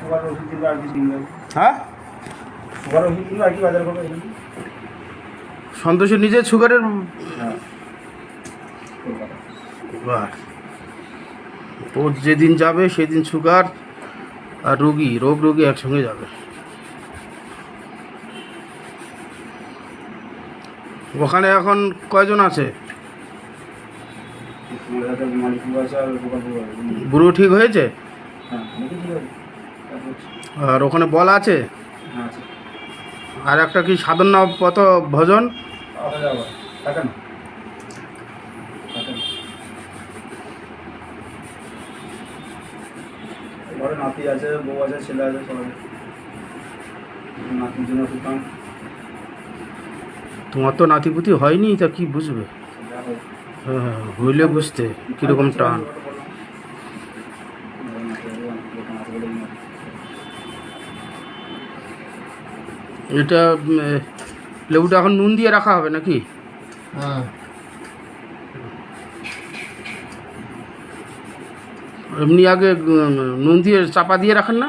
Sugar ওষুধ দিলে আর কি কিনবে হ্যাঁ? সুগার ওষুধ দিলে আর কি বাজার করবে সন্তোষের নিজের সুগারের ওর যেদিন যাবে সেদিন সুগার আর রুগী রোগ রুগী একসঙ্গে যাবে। ওখানে এখন কয়জন আছে? বুড়ো ঠিক হয়েছে? হ্যাঁ নাকি ঠিক আছে তারপর আর ওখানে বল আছে? হ্যাঁ আর একটা কি সাধনা পথ ভজন ঘরে নাতি আছে বউ আছে ছেলে আছে সবাই। নাতির জন্য সুতাম তোমার তো নাতিপুতি হয়নি তা কি বুঝবে? হ্যাঁ হইলে বুঝতে কীরকম টান। এটা লেবুটা এখন নুন দিয়ে রাখা হবে নাকি? হ্যাঁ। এমনি আগে নুন দিয়ে চাপা দিয়ে রাখেন না?